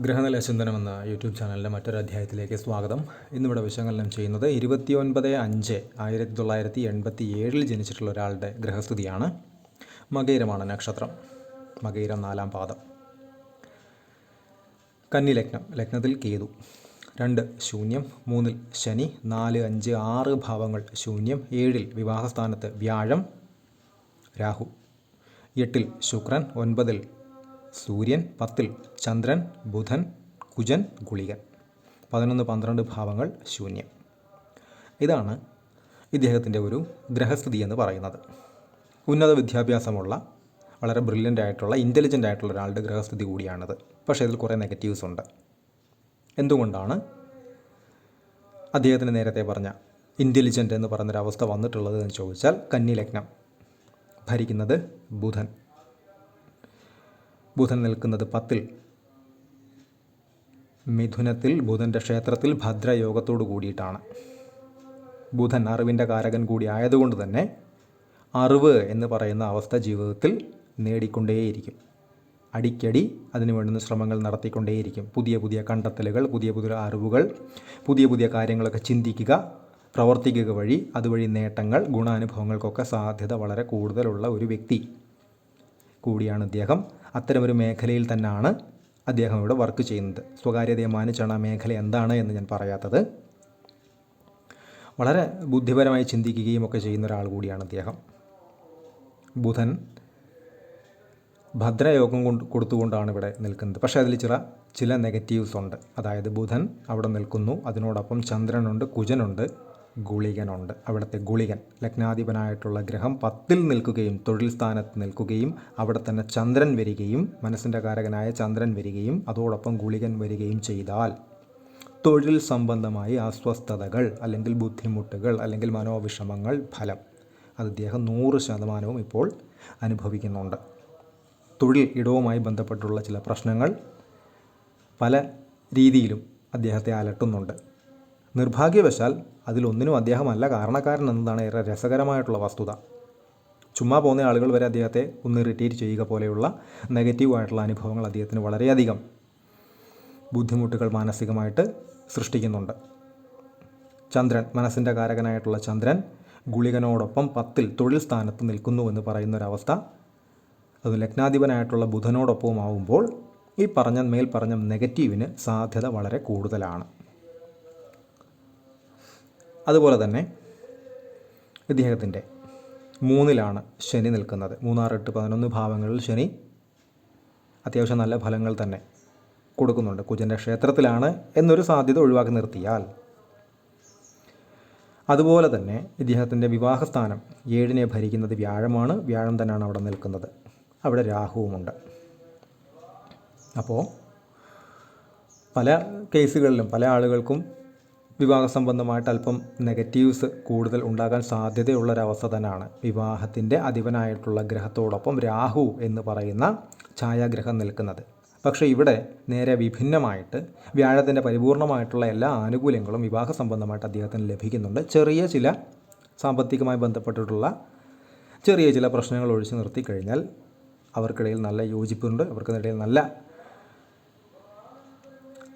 ഗ്രഹനില ചിന്തനം എന്ന യൂട്യൂബ് ചാനലിന്റെ മറ്റൊരു അധ്യായത്തിലേക്ക് സ്വാഗതം. ഇന്നിവിടെ വിശകലനം ചെയ്യുന്നത് ഇരുപത്തിയൊൻപത് അഞ്ച് ആയിരത്തി തൊള്ളായിരത്തി എൺപത്തി ഏഴിൽ ജനിച്ചിട്ടുള്ള ഒരാളുടെ ഗ്രഹസ്ഥിതിയാണ്. മകൈരമാണ് നക്ഷത്രം. മകൈരം നാലാം പാദം. കന്നി ലഗ്നം. ലഗ്നത്തിൽ കേതു. രണ്ട് ശൂന്യം മൂന്നിൽ ശനി നാല് അഞ്ച് ആറ് ഭാവങ്ങൾ ശൂന്യം ഏഴിൽ വിവാഹസ്ഥാനത്ത് വ്യാഴം രാഹു. എട്ടിൽ ശുക്രൻ ഒൻപതിൽ സൂര്യൻ പത്തിൽ ചന്ദ്രൻ ബുധൻ കുജൻ ഗുളികൻ. പതിനൊന്ന് പന്ത്രണ്ട് ഭാവങ്ങൾ ശൂന്യം. ഇതാണ് ഇദ്ദേഹത്തിന്റെ ഒരു ഗ്രഹസ്ഥിതി എന്ന് പറയുന്നത്. ഉന്നത വിദ്യാഭ്യാസമുള്ള വളരെ ബ്രില്യന്റ് ആയിട്ടുള്ള ഇന്റലിജന്റ് ആയിട്ടുള്ള ഒരാളുടെ ഗ്രഹസ്ഥിതി കൂടിയാണിത്. പക്ഷേ ഇതിൽ കുറേ നെഗറ്റീവ്സ് ഉണ്ട്. എന്തുകൊണ്ടാണ് അദ്ദേഹത്തിന് നേരത്തെ പറഞ്ഞ ഇന്റലിജന്റ് എന്ന് പറഞ്ഞൊരവസ്ഥ വന്നിട്ടുള്ളത് എന്ന് ചോദിച്ചാൽ കന്നി ലഗ്നം ഭരിക്കുന്നത് ബുധൻ. ബുധൻ നിൽക്കുന്നത് പത്തിൽ. മിഥുനത്തിൽ ബുധന്റെ ക്ഷേത്രത്തിൽ ഭദ്രയോഗത്തോടു കൂടിയിട്ടാണ്. ബുധൻ അറിവിന്റെ കാരകൻ കൂടി ആയതുകൊണ്ട് തന്നെ അറിവ് എന്ന് പറയുന്ന അവസ്ഥ ജീവിതത്തിൽ നേടിക്കൊണ്ടേയിരിക്കും. അടിക്കടി അതിനു വേണ്ടുന്ന ശ്രമങ്ങൾ നടത്തിക്കൊണ്ടേയിരിക്കും. പുതിയ പുതിയ കണ്ടെത്തലുകൾ പുതിയ പുതിയ അറിവുകൾ പുതിയ പുതിയ കാര്യങ്ങളൊക്കെ ചിന്തിക്കുക പ്രവർത്തിക്കുക വഴി അതുവഴി നേട്ടങ്ങൾ ഗുണാനുഭവങ്ങൾക്കൊക്കെ സാധ്യത വളരെ കൂടുതലുള്ള ഒരു വ്യക്തി കൂടിയാണ് അദ്ദേഹം അത്തരമൊരു മേഖലയിൽ തന്നെയാണ് അദ്ദേഹം ഇവിടെ വർക്ക് ചെയ്യുന്നത്. സ്വകാര്യതയെ മാനിച്ചാണ് ആ മേഖല എന്താണ് എന്ന് ഞാൻ പറയാത്തത്. വളരെ ബുദ്ധിപരമായി ചിന്തിക്കുകയും ഒക്കെ ചെയ്യുന്ന ഒരാൾ കൂടിയാണ് അദ്ദേഹം. ബുധൻ ഭദ്രയോഗം കൊണ്ട് കൊടുത്തുകൊണ്ടാണ് ഇവിടെ നിൽക്കുന്നത്. പക്ഷേ അതിൽ ചില ചില നെഗറ്റീവ്സ് ഉണ്ട്. അതായത് ബുധൻ അവിടെ നിൽക്കുന്നു. അതിനോടൊപ്പം ചന്ദ്രനുണ്ട് കുജനുണ്ട്. ഗുളികനുണ്ട്. അവിടുത്തെ ഗുളികൻ ലഗ്നാധിപനായിട്ടുള്ള ഗ്രഹം പത്തിൽ നിൽക്കുകയും തൊഴിൽ സ്ഥാനത്ത് നിൽക്കുകയും അവിടെ തന്നെ ചന്ദ്രൻ വരികയും മനസ്സിന്റെ കാരകനായ ചന്ദ്രൻ വരികയും അതോടൊപ്പം ഗുളികൻ വരികയും ചെയ്താൽ തൊഴിൽ സംബന്ധമായി അസ്വസ്ഥതകൾ അല്ലെങ്കിൽ ബുദ്ധിമുട്ടുകൾ അല്ലെങ്കിൽ മനോവിഷമങ്ങൾ ഫലം. അത് അദ്ദേഹം നൂറ് ശതമാനവും ഇപ്പോൾ അനുഭവിക്കുന്നുണ്ട്. തൊഴിൽ ഇടവുമായി ബന്ധപ്പെട്ടുള്ള ചില പ്രശ്നങ്ങൾ പല രീതിയിലും അദ്ദേഹത്തെ അലട്ടുന്നുണ്ട്. നിർഭാഗ്യവശാൽ അതിലൊന്നിനും അദ്ദേഹമല്ല കാരണക്കാരൻ എന്നതാണ് ഏറെ രസകരമായിട്ടുള്ള വസ്തുത. ചുമ്മാ പോകുന്ന ആളുകൾ വരെ അദ്ദേഹത്തെ ഒന്ന് ഇറിറ്റേറ്റ് ചെയ്യുക പോലെയുള്ള നെഗറ്റീവായിട്ടുള്ള അനുഭവങ്ങൾ അദ്ദേഹത്തിന് വളരെയധികം ബുദ്ധിമുട്ടുകൾ മാനസികമായിട്ട് സൃഷ്ടിക്കുന്നുണ്ട്. ചന്ദ്രൻ മനസ്സിന്റെ കാരകനായിട്ടുള്ള ചന്ദ്രൻ ഗുളികനോടൊപ്പം പത്തിൽ തൊഴിൽ സ്ഥാനത്ത് നിൽക്കുന്നു എന്ന് പറയുന്ന ഒരവസ്ഥ അത് ലഗ്നാധിപനായിട്ടുള്ള ബുധനോടൊപ്പവും ആവുമ്പോൾ ഈ പറഞ്ഞ മേൽ പറഞ്ഞ നെഗറ്റീവിന് സാധ്യത വളരെ കൂടുതലാണ്. അതുപോലെ തന്നെ ഇദ്ദേഹത്തിന്റെ മൂന്നിലാണ് ശനി നിൽക്കുന്നത്. മൂന്നാറ് എട്ട് പതിനൊന്ന് ഭാവങ്ങളിൽ ശനി അത്യാവശ്യം നല്ല ഫലങ്ങൾ തന്നെ കൊടുക്കുന്നുണ്ട്. കുജന്റെ ക്ഷേത്രത്തിലാണ് എന്നൊരു സാധ്യത ഒഴിവാക്കി നിർത്തിയാൽ അതുപോലെ തന്നെ ഇദ്ദേഹത്തിന്റെ വിവാഹസ്ഥാനം ഏഴിനെ ഭരിക്കുന്നത് വ്യാഴമാണ്. വ്യാഴം തന്നെയാണ് അവിടെ നിൽക്കുന്നത്. അവിടെ രാഹുവുമുണ്ട്. അപ്പോൾ പല കേസുകളിലും പല ആളുകൾക്കും വിവാഹ സംബന്ധമായിട്ട് അല്പം നെഗറ്റീവ്സ് കൂടുതൽ ഉണ്ടാകാൻ സാധ്യതയുള്ളൊരവസ്ഥ തന്നെയാണ്. വിവാഹത്തിന്റെ അധിപനായിട്ടുള്ള ഗ്രഹത്തോടൊപ്പം രാഹു എന്ന് പറയുന്ന ഛായാഗ്രഹം നിൽക്കുന്നത്. പക്ഷേ ഇവിടെ നേരെ വിഭിന്നമായിട്ട് വ്യാഴത്തിന്റെ പരിപൂർണമായിട്ടുള്ള എല്ലാ ആനുകൂല്യങ്ങളും വിവാഹ സംബന്ധമായിട്ട് അദ്ദേഹത്തിന് ലഭിക്കുന്നുണ്ട്. ചെറിയ ചില സാമ്പത്തികമായി ബന്ധപ്പെട്ടിട്ടുള്ള ചെറിയ ചില പ്രശ്നങ്ങൾ ഒഴിച്ചു നിർത്തി കഴിഞ്ഞാൽ അവർക്കിടയിൽ നല്ല യോജിപ്പുണ്ട്. അവർക്കിടയിൽ നല്ല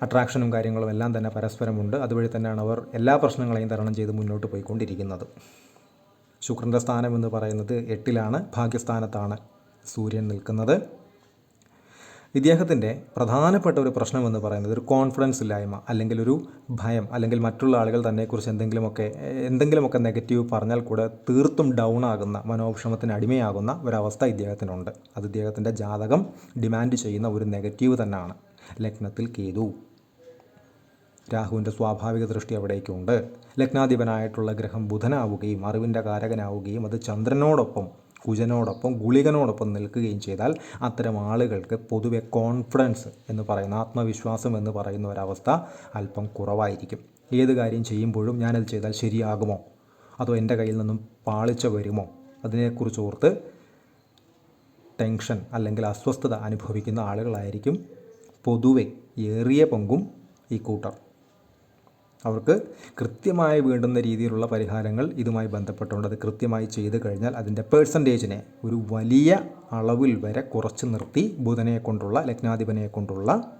അട്രാക്ഷനും കാര്യങ്ങളും എല്ലാം തന്നെ പരസ്പരമുണ്ട്. അതുവഴി തന്നെയാണ് അവർ എല്ലാ പ്രശ്നങ്ങളെയും തരണം ചെയ്ത് മുന്നോട്ട് പോയിക്കൊണ്ടിരിക്കുന്നത്. ശുക്രന്റെ സ്ഥാനം എന്ന് പറയുന്നത് എട്ടിലാണ്. ഭാഗ്യസ്ഥാനത്താണ് സൂര്യൻ നിൽക്കുന്നത്. ഇദ്ദേഹത്തിന്റെ പ്രധാനപ്പെട്ട ഒരു പ്രശ്നം എന്ന് പറയുന്നത് ഒരു കോൺഫിഡൻസ് ഇല്ലായ്മ അല്ലെങ്കിൽ ഒരു ഭയം അല്ലെങ്കിൽ മറ്റുള്ള ആളുകൾ തന്നെക്കുറിച്ച് എന്തെങ്കിലുമൊക്കെ എന്തെങ്കിലുമൊക്കെ നെഗറ്റീവ് പറഞ്ഞാൽ കൂടെ തീർത്തും ഡൗൺ ആകുന്ന മനോവിഷമത്തിന് അടിമയാകുന്ന ഒരവസ്ഥ ഇദ്ദേഹത്തിനുണ്ട്. അത് ഇദ്ദേഹത്തിന്റെ ജാതകം ഡിമാൻഡ് ചെയ്യുന്ന ഒരു നെഗറ്റീവ് തന്നെയാണ്. ലഗ്നത്തിൽ കേതു. രാഹുവിന്റെ സ്വാഭാവിക ദൃഷ്ടി അവിടേക്കുണ്ട്. ലഗ്നാധിപനായിട്ടുള്ള ഗ്രഹം ബുധനാവുകയും അറിവിന്റെ കാരകനാവുകയും അത് ചന്ദ്രനോടൊപ്പം കുജനോടൊപ്പം ഗുളികനോടൊപ്പം നിൽക്കുകയും ചെയ്താൽ അത്തരം ആളുകൾക്ക് പൊതുവെ കോൺഫിഡൻസ് എന്ന് പറയുന്ന ആത്മവിശ്വാസം എന്ന് പറയുന്ന ഒരവസ്ഥ അല്പം കുറവായിരിക്കും. ഏത് കാര്യം ചെയ്യുമ്പോഴും ഞാനത് ചെയ്താൽ ശരിയാകുമോ? അതോ എന്റെ കയ്യിൽ നിന്നും പാളിച്ച വരുമോ? അതിനെക്കുറിച്ച് ഓർത്ത് ടെൻഷൻ അല്ലെങ്കിൽ അസ്വസ്ഥത അനുഭവിക്കുന്ന ആളുകളായിരിക്കും പൊതുവെ ഏറിയ പങ്കും ഈ കൂട്ടർ. അവർക്ക് കൃത്യമായി വേണ്ടുന്ന രീതിയിലുള്ള പരിഹാരങ്ങൾ ഇതുമായി ബന്ധപ്പെട്ടുകൊണ്ട് അത് കൃത്യമായി ചെയ്തു കഴിഞ്ഞാൽ അതിന്റെ പേഴ്സന്റേജിനെ ഒരു വലിയ അളവിൽ വരെ കുറച്ച് നിർത്തി ബുധനെ കൊണ്ടുള്ള ലഗ്നാധിപനെ കൊണ്ടുള്ള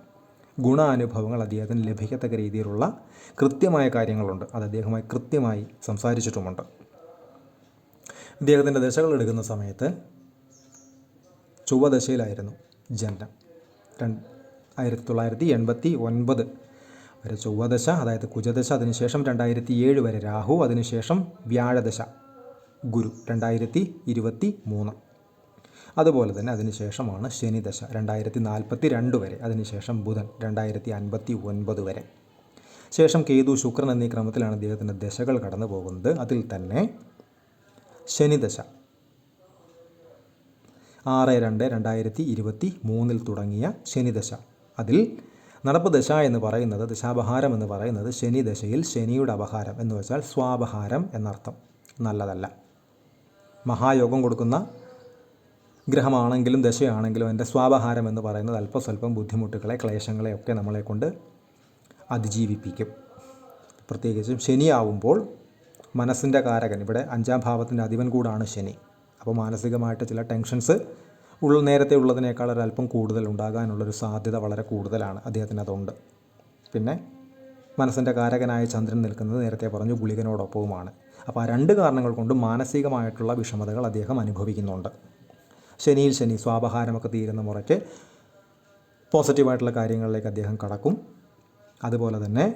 ഗുണാനുഭവങ്ങൾ അദ്ദേഹത്തിന് ലഭിക്കത്തക്ക രീതിയിലുള്ള കൃത്യമായ കാര്യങ്ങളുണ്ട്. അത് അദ്ദേഹവുമായി കൃത്യമായി സംസാരിച്ചിട്ടുമുണ്ട്. ഇദ്ദേഹത്തിന്റെ ദശകൾ എടുക്കുന്ന സമയത്ത് ചൊവ്വദശയിലായിരുന്നു ജനനം. രണ്ട് ആയിരത്തി തൊള്ളായിരത്തി എൺപത്തി ഒൻപത് വരെ ചൊവ്വദശ അതായത് കുജദശ അതിനുശേഷം രണ്ടായിരത്തി ഏഴ് വരെ രാഹു അതിനുശേഷം വ്യാഴദശ. ഗുരു രണ്ടായിരത്തി ഇരുപത്തി മൂന്ന് അതുപോലെ തന്നെ അതിനുശേഷമാണ് ശനിദശ രണ്ടായിരത്തി നാൽപ്പത്തി രണ്ട് വരെ അതിനുശേഷം ബുധൻ രണ്ടായിരത്തി അൻപത്തി ഒൻപത് വരെ. ശേഷം കേതു ശുക്രൻ എന്നീ ക്രമത്തിലാണ് അദ്ദേഹത്തിന്റെ ദശകൾ കടന്നു പോകുന്നത്. അതിൽ തന്നെ ശനിദശ. ആറ് രണ്ട് രണ്ടായിരത്തി ഇരുപത്തി മൂന്നിൽ തുടങ്ങിയ ശനിദശ. അതിൽ നടപ്പ് ദശ എന്ന് പറയുന്നത് ദശാപഹാരം എന്ന് പറയുന്നത് ശനി ദശയിൽ ശനിയുടെ അപഹാരം എന്ന് വെച്ചാൽ സ്വാപഹാരം എന്നർത്ഥം. നല്ലതല്ല. മഹായോഗം കൊടുക്കുന്ന ഗ്രഹമാണെങ്കിലും ദശയാണെങ്കിലും എന്റെ സ്വാപഹാരം എന്ന് പറയുന്നത് അല്പസ്വല്പം ബുദ്ധിമുട്ടുകളെ ക്ലേശങ്ങളെയൊക്കെ നമ്മളെ കൊണ്ട് അതിജീവിപ്പിക്കും. പ്രത്യേകിച്ചും ശനിയാവുമ്പോൾ മനസ്സിന്റെ കാരകൻ ഇവിടെ അഞ്ചാം ഭാവത്തിന്റെ അധിപൻ കൂടാണ് ശനി. അപ്പോൾ മാനസികമായിട്ട് ചില ടെൻഷൻസ് ഉള്ള നേരത്തെ ഉള്ളതിനേക്കാൾ ഒരല്പം കൂടുതൽ ഉണ്ടാകാനുള്ളൊരു സാധ്യത വളരെ കൂടുതലാണ്. അദ്ദേഹത്തിന് അതുണ്ട്. പിന്നെ മനസ്സിന്റെ കാരകനായ ചന്ദ്രൻ നിൽക്കുന്നത് നേരത്തെ പറഞ്ഞു ഗുളികനോടൊപ്പവുമാണ്. അപ്പോൾ ആ രണ്ട് കാരണങ്ങൾ കൊണ്ട് മാനസികമായിട്ടുള്ള വിഷമതകൾ അദ്ദേഹം അനുഭവിക്കുന്നുണ്ട്. ശനിയിൽ ശനി സ്വാപഹാരമൊക്കെ തീരുന്ന മുറയ്ക്ക് പോസിറ്റീവായിട്ടുള്ള കാര്യങ്ങളിലേക്ക് അദ്ദേഹം കടക്കും. അതുപോലെ തന്നെ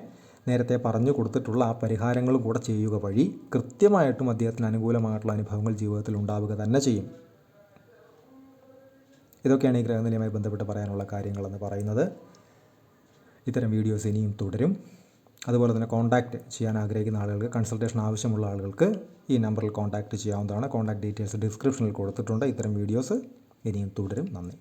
നേരത്തെ പറഞ്ഞു കൊടുത്തിട്ടുള്ള ആ പരിഹാരങ്ങളും കൂടെ ചെയ്യുക വഴി കൃത്യമായിട്ടും അദ്ദേഹത്തിന് അനുകൂലമായിട്ടുള്ള അനുഭവങ്ങൾ ജീവിതത്തിൽ ഉണ്ടാവുക തന്നെ ചെയ്യും. ഇതൊക്കെയാണ് ഈ ഗ്രഹനിലയുമായി ബന്ധപ്പെട്ട് പറയാനുള്ള കാര്യങ്ങളെന്ന് പറയുന്നത്. ഇത്തരം വീഡിയോസ് ഇനിയും തുടരും. അതുപോലെ തന്നെ കോൺടാക്റ്റ് ചെയ്യാൻ ആഗ്രഹിക്കുന്ന ആളുകൾക്ക് കൺസൾട്ടേഷൻ ആവശ്യമുള്ള ആളുകൾക്ക് ഈ നമ്പറിൽ കോൺടാക്റ്റ് ചെയ്യാവുന്നതാണ്. കോൺടാക്ട് ഡീറ്റെയിൽസ് ഡിസ്ക്രിപ്ഷനിൽ കൊടുത്തിട്ടുണ്ട്. ഇത്തരം വീഡിയോസ് ഇനിയും തുടരും. നന്ദി.